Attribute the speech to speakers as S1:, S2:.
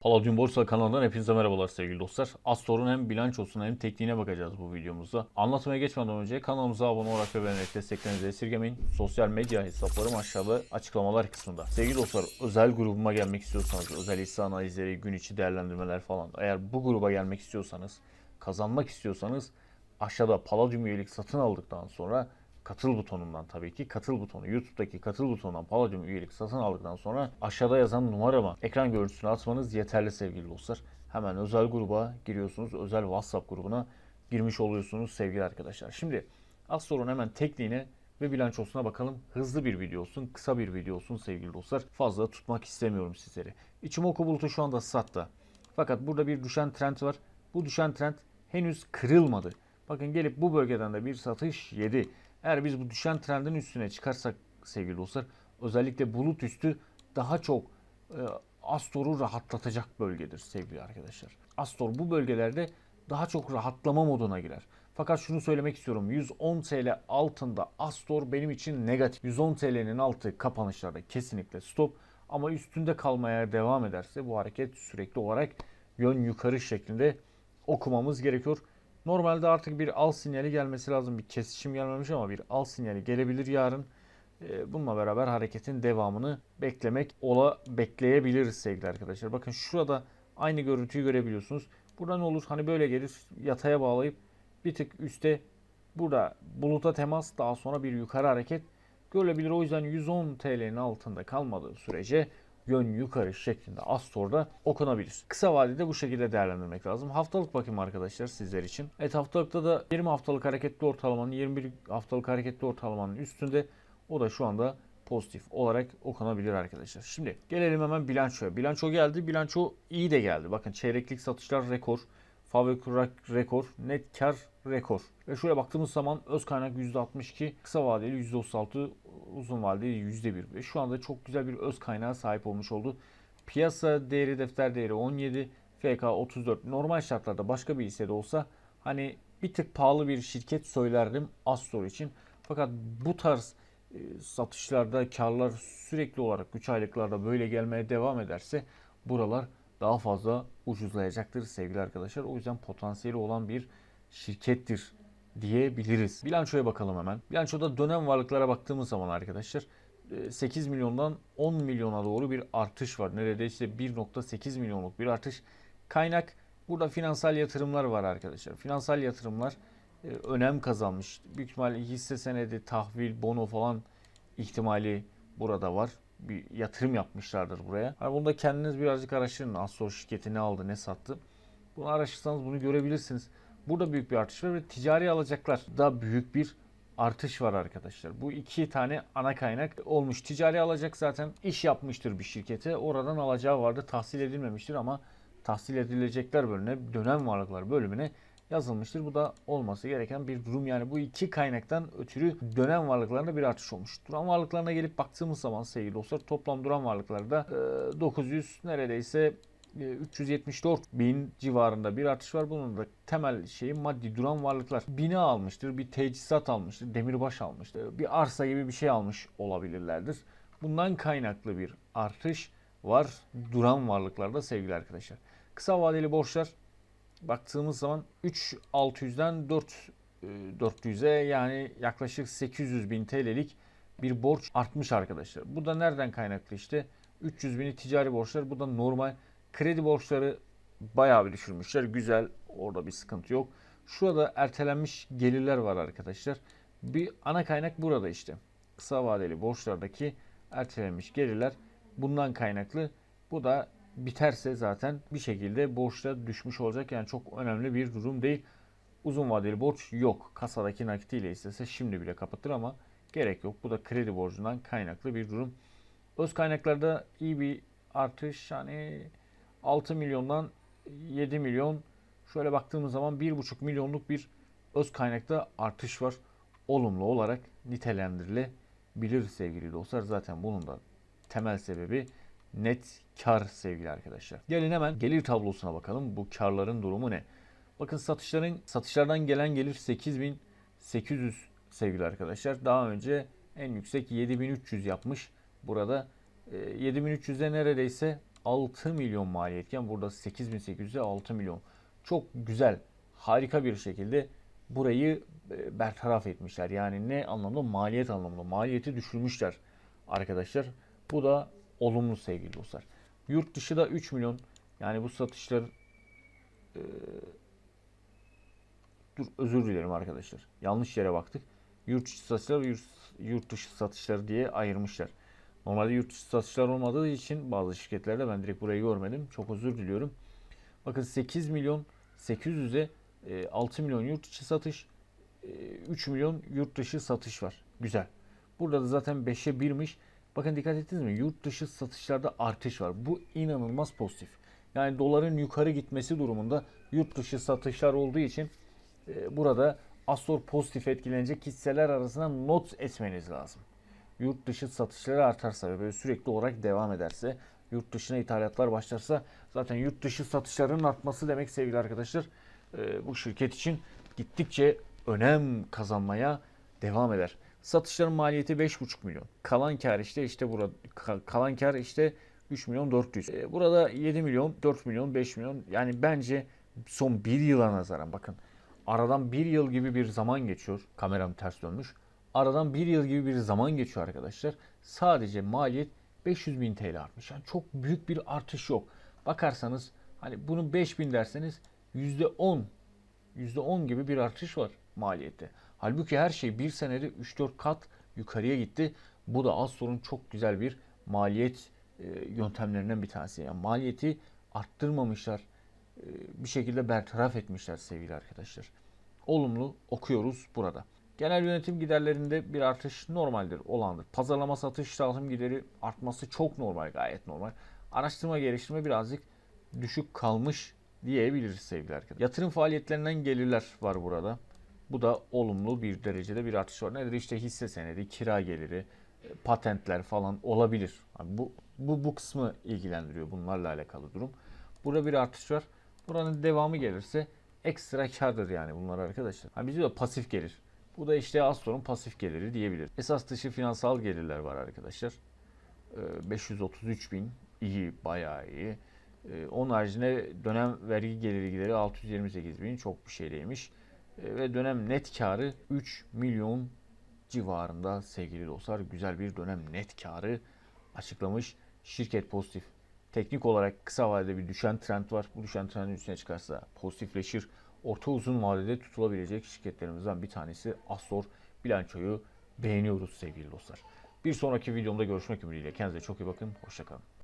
S1: Palladium Borsa kanalından hepinize merhabalar sevgili dostlar. Astor'un hem bilançosuna hem tekniğine bakacağız bu videomuzda. Anlatmaya geçmeden önce kanalımıza abone olarak ve beğenerek desteklerinizi esirgemeyin. Sosyal medya hesaplarım aşağıda açıklamalar kısmında. Sevgili dostlar özel grubuma gelmek istiyorsanız özel hisse analizleri, gün içi değerlendirmeler falan. Eğer bu gruba gelmek istiyorsanız, kazanmak istiyorsanız aşağıda Palladium üyelik satın aldıktan sonra katıl butonundan tabii ki katıl butonu YouTube'daki katıl butonundan Palladium üyelik satın aldıktan sonra aşağıda yazan numarama ekran görüntüsünü atmanız yeterli sevgili dostlar. Hemen özel gruba giriyorsunuz. Özel WhatsApp grubuna girmiş oluyorsunuz sevgili arkadaşlar. Şimdi Astor'un hemen tekniğine ve bilançosuna bakalım. Hızlı bir video olsun, kısa bir video olsun sevgili dostlar. Fazla tutmak istemiyorum sizleri. İçimoku bulutu şu anda satta. Fakat burada bir düşen trend var. Bu düşen trend henüz kırılmadı. Bakın gelip bu bölgeden de bir satış yedi. Eğer biz bu düşen trendin üstüne çıkarsak sevgili dostlar özellikle bulut üstü daha çok e, Astor'u rahatlatacak bölgedir sevgili arkadaşlar. Astor bu bölgelerde daha çok rahatlama moduna girer. Fakat şunu söylemek istiyorum. 110 TL altında Astor benim için negatif. 110 TL'nin altı kapanışlarda kesinlikle stop. Ama üstünde kalmaya devam ederse bu hareket sürekli olarak yön yukarı şeklinde okumamız gerekiyor. Normalde artık bir al sinyali gelmesi lazım. Bir kesişim gelmemiş ama bir al sinyali gelebilir yarın. Ee, Bununla beraber hareketin devamını beklemek ola bekleyebiliriz sevgili arkadaşlar. Bakın şurada aynı görüntüyü görebiliyorsunuz. Burada ne olur? Hani böyle gelir yataya bağlayıp bir tık üste burada buluta temas daha sonra bir yukarı hareket görülebilir. O yüzden 110 TL'nin altında kalmadığı sürece yön yukarı şeklinde Astor'da okunabilir. Kısa vadede bu şekilde değerlendirmek lazım. Haftalık bakayım arkadaşlar sizler için. Evet haftalıkta da 20 haftalık hareketli ortalamanın 21 haftalık hareketli ortalamanın üstünde. O da şu anda pozitif olarak okunabilir arkadaşlar. Şimdi gelelim hemen bilançoya. Bilanço geldi. Bilanço iyi de geldi. Bakın çeyreklik satışlar rekor. Fabrik rekor, net kar rekor. Ve şuraya baktığımız zaman öz kaynak %62, kısa vadeli %36, uzun vadeli %1. Ve şu anda çok güzel bir öz kaynağa sahip olmuş oldu. Piyasa değeri, defter değeri 17, FK 34. Normal şartlarda başka bir hissede olsa hani bir tık pahalı bir şirket söylerdim Astor için. Fakat bu tarz e, satışlarda karlar sürekli olarak 3 aylıklarda böyle gelmeye devam ederse buralar daha fazla ucuzlayacaktır sevgili arkadaşlar. O yüzden potansiyeli olan bir şirkettir diyebiliriz. Bilançoya bakalım hemen. Bilançoda dönem varlıklara baktığımız zaman arkadaşlar 8 milyondan 10 milyona doğru bir artış var. Neredeyse 1.8 milyonluk bir artış. Kaynak burada finansal yatırımlar var arkadaşlar. Finansal yatırımlar e, önem kazanmış. Büyük ihtimalle hisse senedi, tahvil, bono falan ihtimali burada var. Bir yatırım yapmışlardır buraya. Hani bunu da kendiniz birazcık araştırın. Astor şirketi ne aldı, ne sattı. Bunu araştırsanız bunu görebilirsiniz. Burada büyük bir artış var ve ticari alacaklar da büyük bir artış var arkadaşlar. Bu iki tane ana kaynak olmuş. Ticari alacak zaten iş yapmıştır bir şirkete. Oradan alacağı vardı. Tahsil edilmemiştir ama tahsil edilecekler bölümüne, dönem varlıklar bölümüne yazılmıştır. Bu da olması gereken bir durum. Yani bu iki kaynaktan ötürü dönem varlıklarında bir artış olmuş. Duran varlıklarına gelip baktığımız zaman sevgili dostlar toplam duran varlıklarda 900 neredeyse 374 bin civarında bir artış var. Bunun da temel şeyi maddi duran varlıklar. Bina almıştır, bir teçhizat almıştır, demirbaş almıştır, bir arsa gibi bir şey almış olabilirlerdir. Bundan kaynaklı bir artış var duran varlıklarda sevgili arkadaşlar. Kısa vadeli borçlar baktığımız zaman 3600'den 4 400'e yani yaklaşık 800 bin TL'lik bir borç artmış arkadaşlar. Bu da nereden kaynaklı işte 300 bini ticari borçlar. Bu da normal. Kredi borçları bayağı bir düşürmüşler. Güzel. Orada bir sıkıntı yok. Şurada ertelenmiş gelirler var arkadaşlar. Bir ana kaynak burada işte. Kısa vadeli borçlardaki ertelenmiş gelirler bundan kaynaklı. Bu da biterse zaten bir şekilde borçta düşmüş olacak. Yani çok önemli bir durum değil. Uzun vadeli borç yok. Kasadaki nakitiyle istese şimdi bile kapatır ama gerek yok. Bu da kredi borcundan kaynaklı bir durum. Öz kaynaklarda iyi bir artış. Yani 6 milyondan 7 milyon şöyle baktığımız zaman 1,5 milyonluk bir öz kaynakta artış var. Olumlu olarak nitelendirilebilir sevgili dostlar. Zaten bunun da temel sebebi net kar sevgili arkadaşlar. Gelin hemen gelir tablosuna bakalım. Bu karların durumu ne? Bakın satışların satışlardan gelen gelir 8800 sevgili arkadaşlar. Daha önce en yüksek 7300 yapmış. Burada 7300'e neredeyse 6 milyon maliyetken burada 8800'e 6 milyon. Çok güzel, harika bir şekilde burayı e, bertaraf etmişler. Yani ne anlamda? Maliyet anlamında. Maliyeti düşürmüşler arkadaşlar. Bu da olumlu sevgili dostlar. Yurt dışı da 3 milyon. Yani bu satışlar e, dur özür dilerim arkadaşlar. Yanlış yere baktık. Yurt içi satışlar yurt, yurt dışı satışları diye ayırmışlar. Normalde yurt dışı satışlar olmadığı için bazı şirketlerde ben direkt burayı görmedim. Çok özür diliyorum. Bakın 8 milyon 800'e e, 6 milyon yurt içi satış, e, 3 milyon yurt dışı satış var. Güzel. Burada da zaten 5'e 1'miş. Bakın dikkat ettiniz mi? Yurt dışı satışlarda artış var. Bu inanılmaz pozitif. Yani doların yukarı gitmesi durumunda yurt dışı satışlar olduğu için e, burada Astor pozitif etkilenecek hisseler arasına not etmeniz lazım. Yurt dışı satışları artarsa ve böyle sürekli olarak devam ederse, yurt dışına ithalatlar başlarsa zaten yurt dışı satışlarının artması demek sevgili arkadaşlar e, bu şirket için gittikçe önem kazanmaya devam eder. Satışların maliyeti 5,5 milyon. Kalan kar işte işte burada ka- kalan kar işte 3 milyon 400. E, burada 7 milyon, 4 milyon, 5 milyon. Yani bence son bir yıla nazaran bakın aradan bir yıl gibi bir zaman geçiyor. Kameram ters dönmüş. Aradan bir yıl gibi bir zaman geçiyor arkadaşlar. Sadece maliyet 500 bin TL artmış. Yani çok büyük bir artış yok. Bakarsanız hani bunu 5000 derseniz %10 %10 gibi bir artış var maliyette. Halbuki her şey bir senede 3-4 kat yukarıya gitti. Bu da az sorun çok güzel bir maliyet e, yöntemlerinden bir tanesi. Yani maliyeti arttırmamışlar. E, bir şekilde bertaraf etmişler sevgili arkadaşlar. Olumlu okuyoruz burada. Genel yönetim giderlerinde bir artış normaldir, olandır. Pazarlama satış dağıtım gideri artması çok normal, gayet normal. Araştırma geliştirme birazcık düşük kalmış diyebiliriz sevgili arkadaşlar. Yatırım faaliyetlerinden gelirler var burada. Bu da olumlu bir derecede bir artış var. Nedir? İşte hisse senedi, kira geliri, e, patentler falan olabilir. Abi bu, bu, bu kısmı ilgilendiriyor bunlarla alakalı durum. Burada bir artış var. Buranın devamı gelirse ekstra kardır yani bunlar arkadaşlar. Ha bizde de pasif gelir. Bu da işte az sorun pasif geliri diyebilir. Esas dışı finansal gelirler var arkadaşlar. Ee, 533 bin iyi bayağı iyi. Ee, Onun haricinde dönem vergi geliri gideri 628 bin çok bir şey değilmiş. Ve dönem net karı 3 milyon civarında sevgili dostlar. Güzel bir dönem net karı açıklamış. Şirket pozitif. Teknik olarak kısa vadede bir düşen trend var. Bu düşen trendin üstüne çıkarsa pozitifleşir. Orta uzun vadede tutulabilecek şirketlerimizden bir tanesi Astor bilançoyu beğeniyoruz sevgili dostlar. Bir sonraki videomda görüşmek ümidiyle. Kendinize çok iyi bakın. Hoşçakalın.